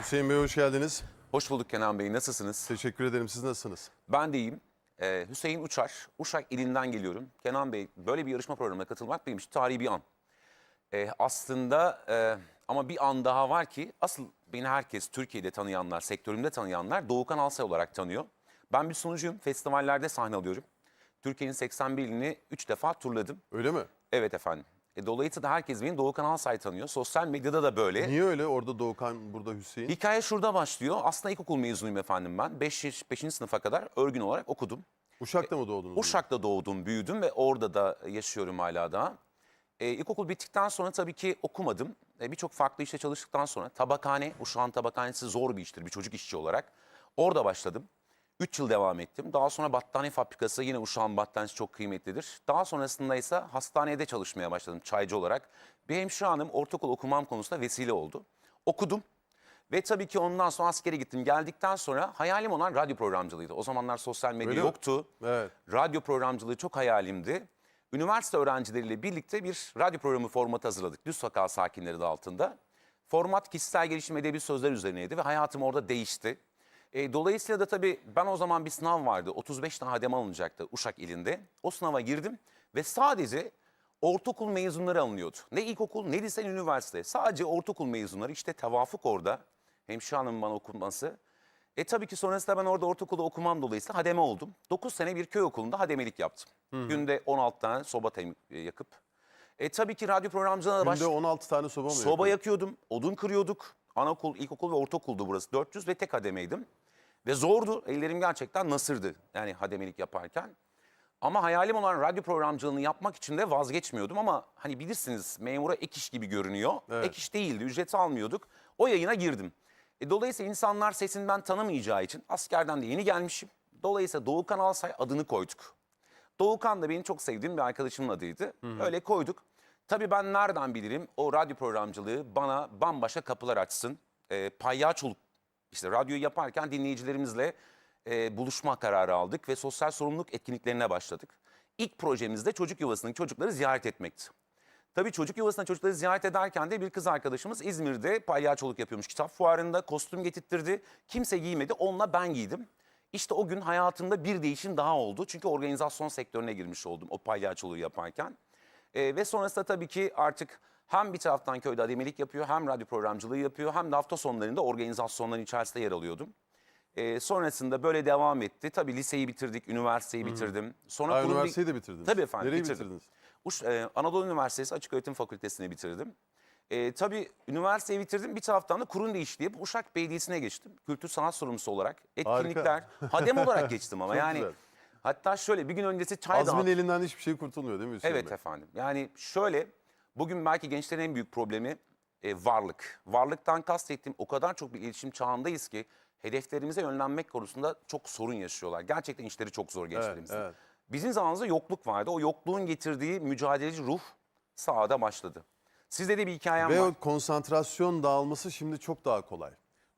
Hüseyin Bey hoş geldiniz. Hoş bulduk Kenan Bey. Nasılsınız? Teşekkür ederim. Siz nasılsınız? Ben de iyiyim. Ee, Hüseyin Uçar, Uşak ilinden geliyorum. Kenan Bey, böyle bir yarışma programına katılmak benim için tarihi bir an. Ee, aslında e, ama bir an daha var ki asıl beni herkes Türkiye'de tanıyanlar, sektörümde tanıyanlar Doğukan Alsay olarak tanıyor. Ben bir sunucuyum, festivallerde sahne alıyorum. Türkiye'nin 81 ilini 3 defa turladım. Öyle mi? Evet efendim. E, dolayısıyla herkes beni Doğukan Alsay tanıyor. Sosyal medyada da böyle. Niye öyle? Orada Doğukan, burada Hüseyin. Hikaye şurada başlıyor. Aslında ilkokul mezunuyum efendim ben. 5. Beş, beşinci sınıfa kadar örgün olarak okudum. Uşak'ta mı doğdunuz? Uşak'ta doğdum, büyüdüm ve orada da yaşıyorum hala da. Ee, ilkokul bittikten sonra tabii ki okumadım. Ee, Birçok farklı işte çalıştıktan sonra tabakhane, Uşak'ın tabakhanesi zor bir iştir bir çocuk işçi olarak. Orada başladım. 3 yıl devam ettim. Daha sonra battaniye fabrikası yine Uşak'ın battaniyesi çok kıymetlidir. Daha sonrasında ise hastanede çalışmaya başladım çaycı olarak. Bir hemşire hanım ortaokul okumam konusunda vesile oldu. Okudum. Ve tabii ki ondan sonra askere gittim. Geldikten sonra hayalim olan radyo programcılığıydı. O zamanlar sosyal medya Öyle mi? yoktu. Evet. Radyo programcılığı çok hayalimdi. Üniversite öğrencileriyle birlikte bir radyo programı formatı hazırladık. Düz Sokak sakinleri de altında. Format kişisel gelişim edebi sözler üzerineydi ve hayatım orada değişti. E, dolayısıyla da tabii ben o zaman bir sınav vardı. 35 tane hademe alınacaktı Uşak ilinde. O sınava girdim ve sadece ortaokul mezunları alınıyordu. Ne ilkokul ne lise ne üniversite. Sadece ortaokul mezunları işte tevafuk orada. Hemşire hanımın bana okunması. E tabii ki sonrasında ben orada ortaokulda okumam dolayısıyla hademe oldum. 9 sene bir köy okulunda hademelik yaptım. Günde 16 tane soba e, yakıp. E tabii ki radyo programcılığına da baş... Günde 16 tane soba mı Soba yakıyor? yakıyordum, odun kırıyorduk. Anaokul, ilkokul ve ortaokuldu burası. 400 ve tek hademeydim. Ve zordu. Ellerim gerçekten nasırdı yani hademelik yaparken. Ama hayalim olan radyo programcılığını yapmak için de vazgeçmiyordum ama hani bilirsiniz memura ek iş gibi görünüyor. Evet. Ek iş değildi, ücret almıyorduk. O yayına girdim. E, dolayısıyla insanlar sesinden tanımayacağı için askerden de yeni gelmişim. Dolayısıyla Doğukan Alsay adını koyduk. Doğukan da benim çok sevdiğim bir arkadaşımın adıydı. Öyle koyduk. Tabii ben nereden bilirim o radyo programcılığı bana bambaşka kapılar açsın. E, palyaçoluk işte radyoyu yaparken dinleyicilerimizle e, buluşma kararı aldık ve sosyal sorumluluk etkinliklerine başladık. İlk projemizde çocuk yuvasındaki çocukları ziyaret etmekti. Tabii çocuk yuvasına çocukları ziyaret ederken de bir kız arkadaşımız İzmir'de palyaçoluk yapıyormuş. Kitap fuarında kostüm getirttirdi. Kimse giymedi. Onunla ben giydim. İşte o gün hayatımda bir değişim daha oldu. Çünkü organizasyon sektörüne girmiş oldum o palyaçoluğu yaparken. Ee, ve sonrasında tabii ki artık hem bir taraftan köyde ademelik yapıyor, hem radyo programcılığı yapıyor, hem de hafta sonlarında organizasyonların içerisinde yer alıyordum. Ee, sonrasında böyle devam etti. Tabii liseyi bitirdik, üniversiteyi bitirdim. Sonra Ha, kurul bir- üniversiteyi de bitirdiniz. Tabii efendim, Nereyi bitirdim. bitirdiniz? Uş, e, Anadolu Üniversitesi Açık Öğretim Fakültesini bitirdim. E, tabii üniversiteyi bitirdim. Bir taraftan da kurum değiştirip Uşak Belediyesi'ne geçtim. Kültür sanat sorumlusu olarak. Etkinlikler, hadem olarak geçtim ama Çok yani. güzel. Hatta şöyle bir gün öncesi çay Azmin dağıt- elinden hiçbir şey kurtulmuyor değil mi Hüseyin Evet Bey? efendim. Yani şöyle bugün belki gençlerin en büyük problemi e, varlık. Varlıktan kastettiğim o kadar çok bir iletişim çağındayız ki hedeflerimize yönlenmek konusunda çok sorun yaşıyorlar. Gerçekten işleri çok zor gençlerimizin. evet. Bizim zamanımızda yokluk vardı. O yokluğun getirdiği mücadeleci ruh sahada başladı. Sizde de bir hikayem Ve var. o konsantrasyon dağılması şimdi çok daha kolay.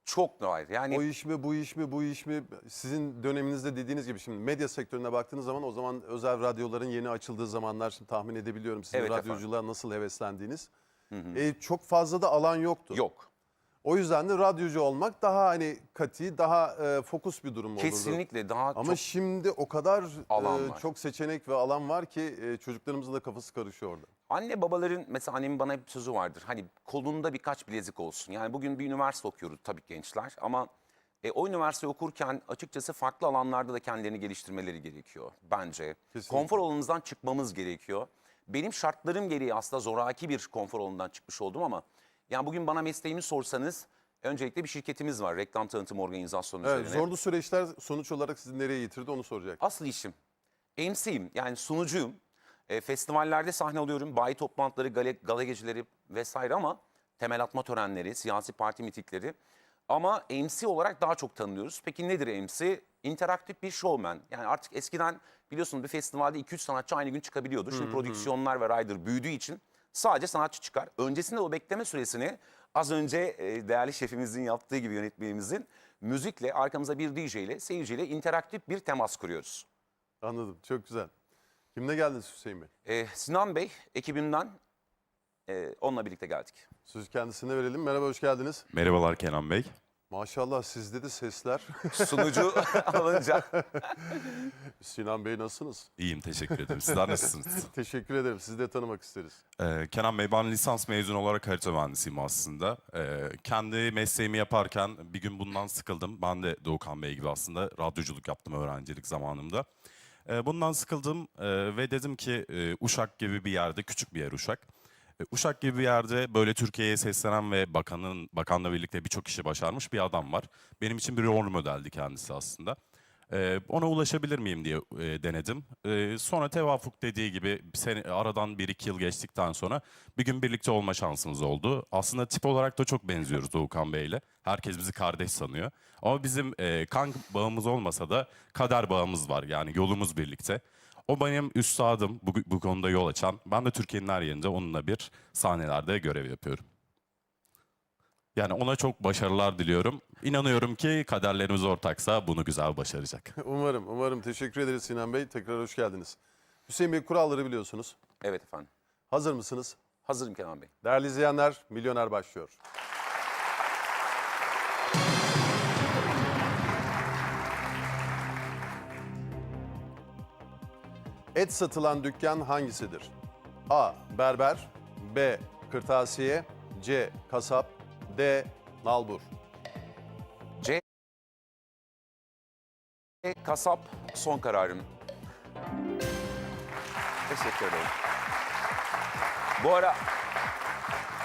Çok nadir. Yani O iş mi, bu iş mi, bu iş mi? Sizin döneminizde dediğiniz gibi şimdi medya sektörüne baktığınız zaman o zaman özel radyoların yeni açıldığı zamanlar şimdi tahmin edebiliyorum sizin Evet efendim. radyoculuğa nasıl heveslendiğiniz. E, çok fazla da alan yoktu. yok. O yüzden de radyocu olmak daha hani kati, daha e, fokus bir durum olurdu. Kesinlikle daha Ama çok şimdi o kadar Alan e, var. çok seçenek ve alan var ki e, çocuklarımızın da kafası karışıyor orada. Anne babaların mesela annemin bana hep sözü vardır. Hani kolunda birkaç bilezik olsun. Yani bugün bir üniversite okuyoruz tabii gençler ama e, o üniversite okurken açıkçası farklı alanlarda da kendilerini geliştirmeleri gerekiyor bence. Kesinlikle. Konfor alanımızdan çıkmamız gerekiyor. Benim şartlarım gereği aslında zoraki bir konfor alanından çıkmış oldum ama yani bugün bana mesleğimi sorsanız öncelikle bir şirketimiz var. Reklam tanıtım organizasyonu Evet, üzerine. zorlu süreçler sonuç olarak sizi nereye getirdi onu soracak. Asıl işim. MC'yim yani sunucuyum. E, festivallerde sahne alıyorum. Bayi toplantıları, gala, gala geceleri vesaire ama temel atma törenleri, siyasi parti mitikleri. Ama MC olarak daha çok tanınıyoruz. Peki nedir MC? İnteraktif bir showman. Yani artık eskiden biliyorsunuz bir festivalde 2-3 sanatçı aynı gün çıkabiliyordu. Şimdi prodüksiyonlar ve rider büyüdüğü için sadece sanatçı çıkar. Öncesinde o bekleme süresini az önce e, değerli şefimizin yaptığı gibi yönetmenimizin müzikle arkamıza bir DJ ile seyirciyle interaktif bir temas kuruyoruz. Anladım, çok güzel. Kimle geldiniz Hüseyin Bey? Ee, Sinan Bey ekibimden e, onunla birlikte geldik. Sözü kendisine verelim. Merhaba, hoş geldiniz. Merhabalar Kenan Bey. Maşallah sizde de sesler. Sunucu alınca Sinan Bey nasılsınız? İyiyim teşekkür ederim. Sizler nasılsınız? Teşekkür ederim. Sizi de tanımak isteriz. Ee, Kenan Bey ben lisans mezunu olarak harita mühendisiyim aslında. Ee, kendi mesleğimi yaparken bir gün bundan sıkıldım. Ben de Doğukan Bey gibi aslında radyoculuk yaptım öğrencilik zamanımda. Ee, bundan sıkıldım e, ve dedim ki e, Uşak gibi bir yerde, küçük bir yer Uşak. Uşak gibi bir yerde böyle Türkiye'ye seslenen ve bakanın bakanla birlikte birçok işi başarmış bir adam var. Benim için bir rol modeldi kendisi aslında. Ee, ona ulaşabilir miyim diye e, denedim. Ee, sonra tevafuk dediği gibi sene, aradan bir iki yıl geçtikten sonra bir gün birlikte olma şansımız oldu. Aslında tip olarak da çok benziyoruz Doğukan Bey'le. Herkes bizi kardeş sanıyor. Ama bizim e, kan bağımız olmasa da kader bağımız var. Yani yolumuz birlikte. O benim üstadım bu, bu konuda yol açan. Ben de Türkiye'nin her yerinde onunla bir sahnelerde görev yapıyorum. Yani ona çok başarılar diliyorum. İnanıyorum ki kaderlerimiz ortaksa bunu güzel başaracak. Umarım, umarım. Teşekkür ederiz Sinan Bey. Tekrar hoş geldiniz. Hüseyin Bey kuralları biliyorsunuz. evet efendim. Hazır mısınız? Hazırım Kenan Bey. Değerli izleyenler, Milyoner başlıyor. Et satılan dükkan hangisidir? A. Berber B. Kırtasiye C. Kasap D. Nalbur C. Kasap son kararım. Teşekkür ederim. Bu ara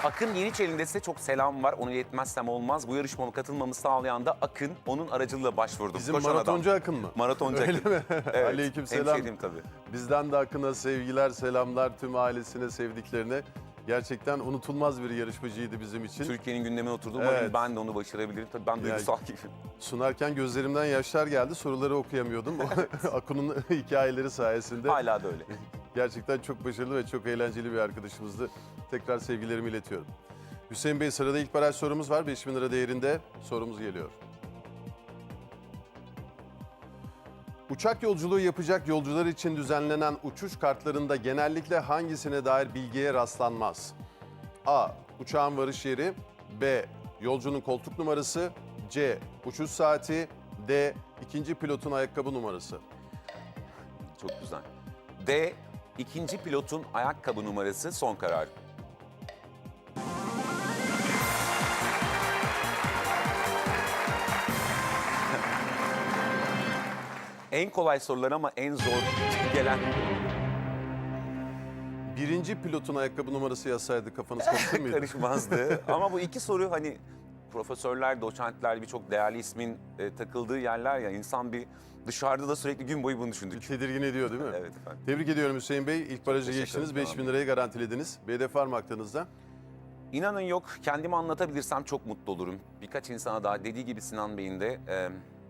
Akın Yeniçeri'nde size çok selam var. Onu iletmezsem olmaz. Bu yarışmama katılmamı sağlayan da Akın. Onun aracılığıyla başvurdum. Bizim Koşan maratoncu adam. Akın mı? Maratoncu Öyle Akın. mi? Evet. Aleykümselam. Hemşerim tabii. Bizden de Akın'a sevgiler, selamlar tüm ailesine, sevdiklerine. Gerçekten unutulmaz bir yarışmacıydı bizim için. Türkiye'nin gündemine oturdu. Umarım Evet. ben de onu başarabilirim. Tabii ben duygusal gibiyim. Sunarken gözlerimden yaşlar geldi. Soruları okuyamıyordum. Akun'un hikayeleri sayesinde. Hala da öyle. Gerçekten çok başarılı ve çok eğlenceli bir arkadaşımızdı. Tekrar sevgilerimi iletiyorum. Hüseyin Bey sırada ilk baraj sorumuz var. 5000 lira değerinde sorumuz geliyor. Uçak yolculuğu yapacak yolcular için düzenlenen uçuş kartlarında genellikle hangisine dair bilgiye rastlanmaz? A. Uçağın varış yeri B. Yolcunun koltuk numarası C. Uçuş saati D. ikinci pilotun ayakkabı numarası Çok güzel. D. ikinci pilotun ayakkabı numarası son karar. En kolay sorular ama en zor gelen. Birinci pilotun ayakkabı numarası yazsaydı kafanız karışır mıydı? karışmazdı. Ama bu iki soru hani profesörler, doçentler birçok değerli ismin e, takıldığı yerler ya insan bir dışarıda da sürekli gün boyu bunu düşündük. Tedirgin ediyor değil mi? Evet efendim. Tebrik ediyorum Hüseyin Bey. İlk barajı geçtiniz. ederim 5000 abi. lirayı garantilediniz. Hedef var mı aklınızda? İnanın yok kendimi anlatabilirsem çok mutlu olurum. Birkaç insana daha dediği gibi Sinan Bey'in de e,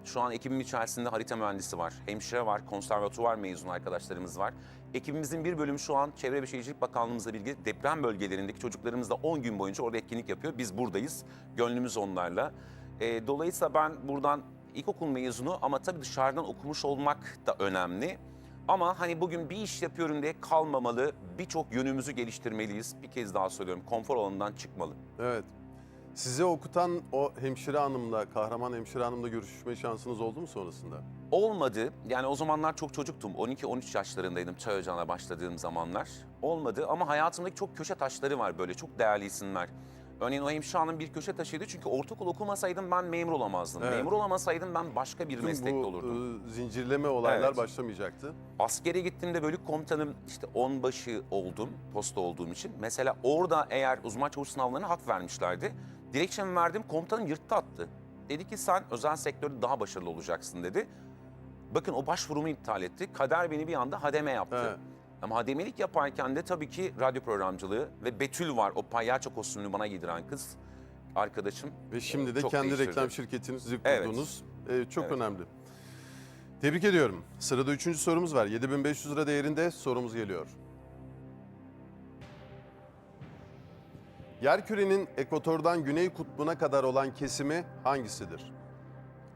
şu an ekibim içerisinde harita mühendisi var, hemşire var, konservatuvar mezunu arkadaşlarımız var. Ekibimizin bir bölümü şu an Çevre ve Şehircilik Bakanlığımızla birlikte deprem bölgelerindeki çocuklarımızla 10 gün boyunca orada etkinlik yapıyor. Biz buradayız, gönlümüz onlarla. E, dolayısıyla ben buradan ilkokul mezunu ama tabii dışarıdan okumuş olmak da önemli. Ama hani bugün bir iş yapıyorum diye kalmamalı, birçok yönümüzü geliştirmeliyiz. Bir kez daha söylüyorum, konfor alanından çıkmalı. Evet. Size okutan o hemşire hanımla, kahraman hemşire hanımla görüşme şansınız oldu mu sonrasında? Olmadı. Yani o zamanlar çok çocuktum. 12-13 yaşlarındaydım çay ocağına başladığım zamanlar. Olmadı ama hayatımdaki çok köşe taşları var böyle çok değerli isimler. Örneğin o hemşire hanım bir köşe taşıydı çünkü ortaokul okumasaydım ben memur olamazdım. Evet. Memur olamasaydım ben başka bir Tüm meslekte bu olurdum. e, zincirleme olaylar Evet. başlamayacaktı. Askere gittiğimde bölük komutanım işte onbaşı oldum posta olduğum için. Mesela orada eğer uzman çavuş sınavlarına hak vermişlerdi. Dilekçemi verdim komutanım yırttı attı. Dedi ki sen özel sektörde daha başarılı olacaksın dedi. Bakın o başvurumu iptal etti. Kader beni bir anda hademe yaptı. Evet. Ama hademelik yaparken de tabii ki radyo programcılığı ve Betül var o palyaço kostümünü bana giydiren kız arkadaşım. Ve şimdi de Çok kendi değiştirdi. reklam şirketinizi Evet. kurdunuz. E, çok Evet. önemli. Tebrik ediyorum. Sırada üçüncü sorumuz var. 7500 lira değerinde sorumuz geliyor. Yerkürenin ekvatordan güney kutbuna kadar olan kesimi hangisidir?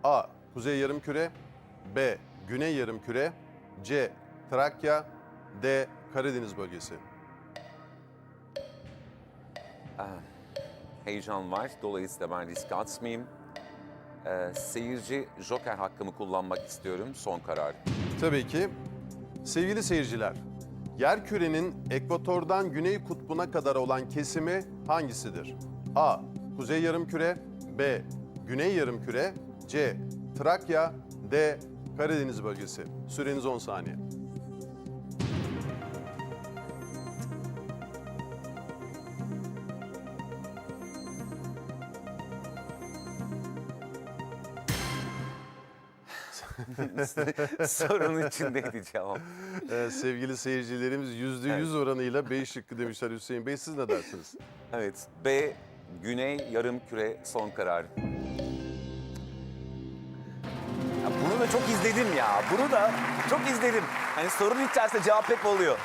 A. Kuzey yarımküre B. Güney yarımküre C. Trakya D. Karadeniz bölgesi Heyecan var. Dolayısıyla ben riske atmayayım. Ee, seyirci joker hakkımı kullanmak istiyorum. Son karar. Tabii ki. Sevgili seyirciler, yer kürenin ekvatordan güney kutbuna kadar olan kesimi hangisidir? A. Kuzey yarımküre B. Güney yarımküre C. Trakya D. Karadeniz bölgesi. Süreniz 10 saniye. Sorunun içindeydi cevap. Ee, sevgili seyircilerimiz %100 oranıyla B şıkkı demişler Hüseyin Bey. Siz ne dersiniz? Evet. B. Güney yarım küre son karar. Ya bunu da çok izledim ya. Bunu da çok izledim. Hani sorunun içerisinde cevap hep oluyor.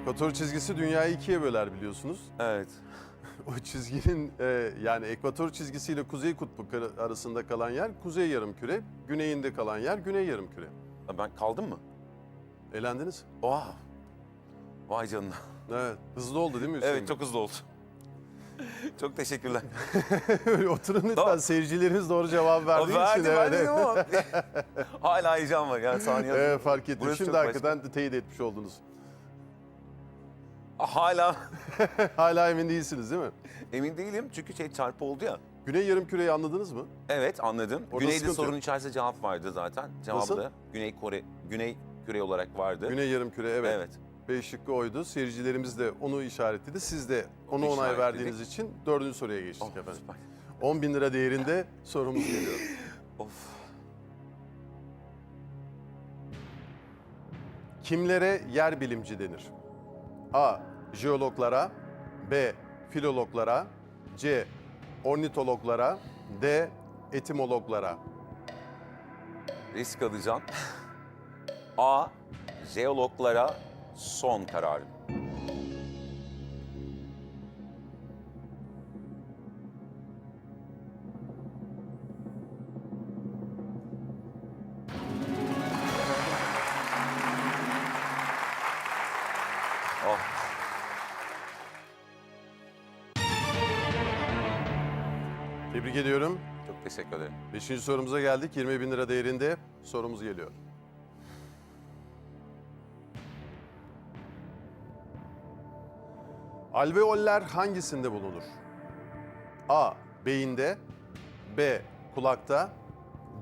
Ekvator çizgisi dünyayı ikiye böler biliyorsunuz. Evet. O çizginin e, yani ekvator çizgisiyle kuzey kutbu arasında kalan yer kuzey yarımküre, güneyinde kalan yer güney yarımküre. Ya Ben kaldım mı? Elendiniz. Oha. Vay canına. Evet, hızlı oldu değil mi Hüseyin Evet çok hızlı oldu. çok teşekkürler. Oturun lütfen. Tamam. Seyircilerimiz doğru cevap verdiği için. evet, verdim evet. ama hala heyecan var yani saniye. Evet, fark ettim. Burası Şimdi çok hakikaten teyit etmiş oldunuz. Hala Hala emin değilsiniz değil mi? emin değilim çünkü şey çarpı oldu ya. Güney yarımküreyi anladınız mı? Evet anladım. Orada Güneyde sıkıntı sorunun yok. içerisinde cevap vardı zaten. Cevabı Nasıl? da Güney Kore, Güney küre olarak vardı. Güney yarımküre evet. Evet. B şıkkı oydu. Seyircilerimiz de onu işaretledi. Siz de onu onay işaretledik. verdiğiniz için dördüncü soruya geçtik Oh, efendim. süper. 10 bin lira değerinde sorumuz geliyor. Of. Kimlere yer bilimci denir? A. Jeologlara B. Filologlara C. Ornitologlara D. Etimologlara Risk alacağım. A. Jeologlara son kararım. Tebrik ediyorum. Çok teşekkür ederim. Beşinci sorumuza geldik. 20 bin lira değerinde sorumuz geliyor. Alveoller hangisinde bulunur? A. Beyinde B. Kulakta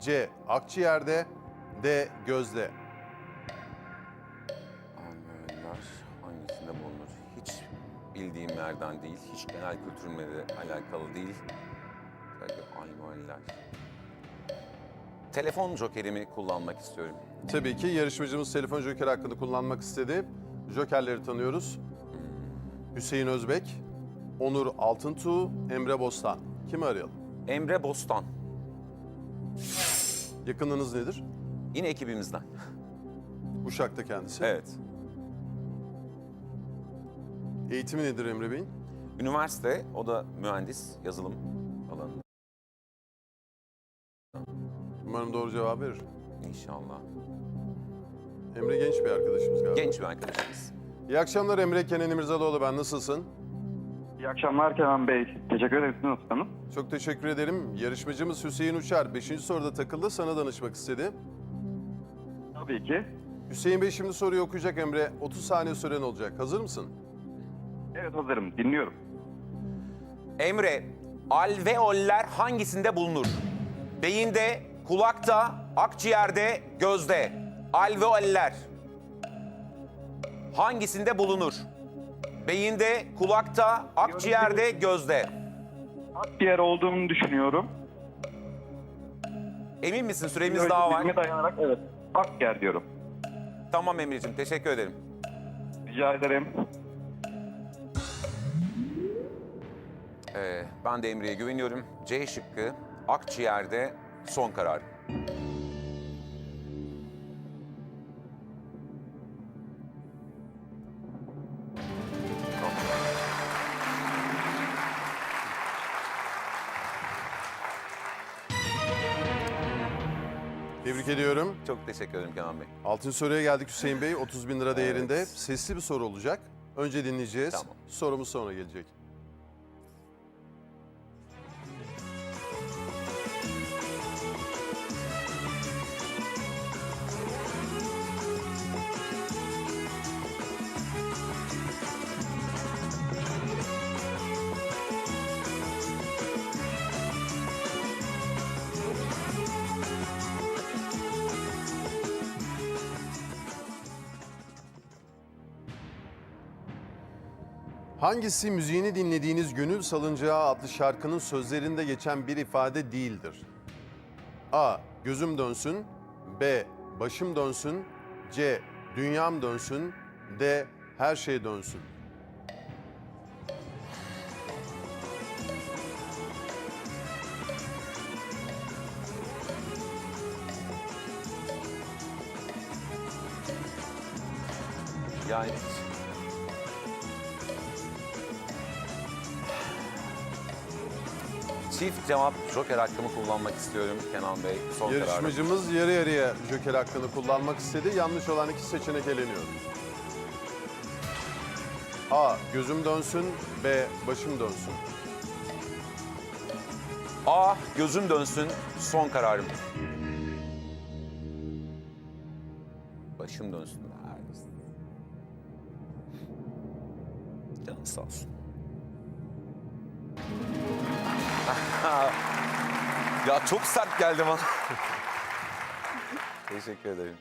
C. Akciğerde D. Gözde Alveoller hangisinde bulunur? Hiç bildiğim yerden değil, hiç genel kültürümle de alakalı değil. Alveoller. Telefon jokerimi kullanmak istiyorum. Tabii ki yarışmacımız telefon joker hakkını kullanmak istedi. Jokerleri tanıyoruz. Hüseyin Özbek, Onur Altıntuğ, Emre Bostan. Kimi arayalım? Emre Bostan, Yakınınız nedir? yine ekibimizden. Uşak'ta kendisi. Evet. Eğitimi nedir Emre Bey'in? Üniversite, o da mühendis, yazılım Umarım doğru cevap verir. İnşallah. Emre genç bir arkadaşımız galiba. Genç bir arkadaşımız. İyi akşamlar Emre. Kenan İmirzalıoğlu ben. Nasılsın? İyi akşamlar Kenan Bey. Teşekkür ederim. Siz Nasılsınız? Çok teşekkür ederim. Yarışmacımız Hüseyin Uçar 5. soruda takıldı. Sana danışmak istedi. Tabii ki. Hüseyin Bey şimdi soruyu okuyacak Emre. 30 saniye süren olacak. Hazır mısın? Evet hazırım. Dinliyorum. Emre, alveoller hangisinde bulunur? Beyinde, kulakta, akciğerde, gözde. Alveoller hangisinde bulunur? Beyinde, kulakta, akciğerde, gözde. Akciğer olduğunu düşünüyorum. Emin misin? Süremiz daha var. Bilgime dayanarak evet. Akciğer diyorum. Tamam Emre'ciğim, teşekkür ederim. Rica ederim. Ee, ben de Emre'ye güveniyorum. C şıkkı, akciğerde son karar. Tebrik ediyorum. Çok teşekkür ederim Kenan Bey. Altın soruya geldik Hüseyin Bey. 30 bin lira değerinde. Sesli bir soru olacak. Önce dinleyeceğiz. Tamam. Sorumuz sonra gelecek. Hangisi müziğini dinlediğiniz Gönül Salıncağı adlı şarkının sözlerinde geçen bir ifade değildir? A. Gözüm dönsün. B. Başım dönsün. C. Dünyam dönsün. D. Her şey dönsün. Yani Çift cevap joker hakkımı kullanmak istiyorum Kenan Bey. Son kararım. Yarışmacımız yarı yarıya joker hakkını kullanmak istedi. Yanlış olan iki seçenek eleniyor. A. Gözüm dönsün. B. Başım dönsün. A. Gözüm dönsün. Son kararım. Başım dönsün. Canın sağ olsun. Ya çok sert geldi bana. Teşekkür ederim.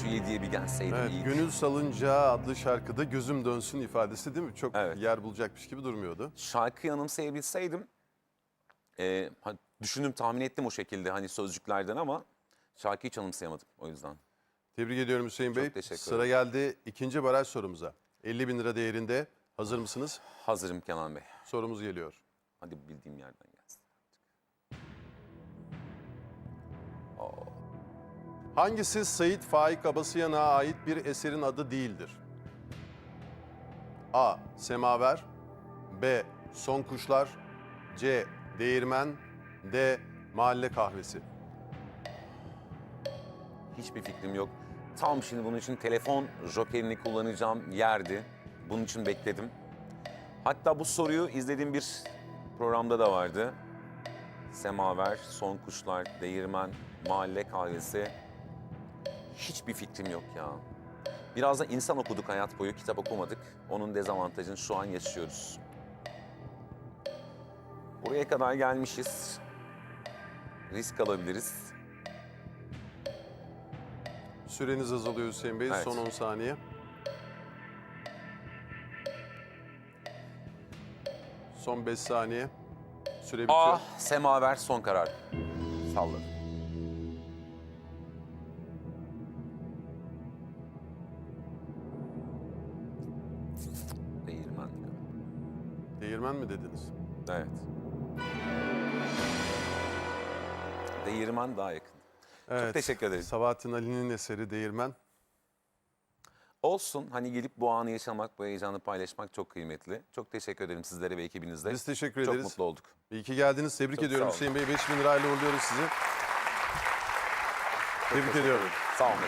Şu yediye bir gelseydim Evet, iyiydi. Gönül Salıncağı adlı şarkıda gözüm dönsün ifadesi değil mi? Çok Evet. yer bulacakmış gibi durmuyordu. şarkıyı anımsayabilseydim e, ha- düşündüm tahmin ettim o şekilde hani sözcüklerden ama şarkıyı hiç anımsayamadım o yüzden. Tebrik ediyorum Hüseyin Çok Bey. teşekkür Sıra geldi ikinci baraj sorumuza. 50 bin lira değerinde. Hazır mısınız? Hazırım Kenan Bey. Sorumuz geliyor. Hadi bildiğim yerden gelsin. Hangisi Sait Faik Abasıyan'a ait bir eserin adı değildir? A. Semaver B. Son Kuşlar C. Değirmen D. Mahalle Kahvesi Hiçbir fikrim yok. Tam şimdi bunun için telefon jokerini kullanacağım yerdi. Bunun için bekledim. Hatta bu soruyu izlediğim bir programda da vardı. Semaver, Son Kuşlar, Değirmen, Mahalle Kahvesi. Hiçbir fikrim yok ya. Biraz da insan okuduk hayat boyu, kitap okumadık. Onun dezavantajını şu an yaşıyoruz. Buraya kadar gelmişiz. Risk alabiliriz. Süreniz azalıyor Hüseyin Bey. Evet. Son 10 saniye. Son 5 saniye. Süre bitiyor. A. Semaver son karar. Salladım. Değirmen. Değirmen mi dediniz? Evet. Değirmen daha yakın. Evet. teşekkür ederim. Sabahattin Ali'nin eseri Değirmen. Olsun hani gelip bu anı yaşamak, bu heyecanı paylaşmak çok kıymetli. Çok teşekkür ederim sizlere ve ekibinize. Biz teşekkür Çok ederiz. mutlu olduk. İyi ki geldiniz. Tebrik Çok ediyorum. Hüseyin Bey. 5000 lirayla uğurluyoruz sizi. Tebrik ediyorum. Sağ olun.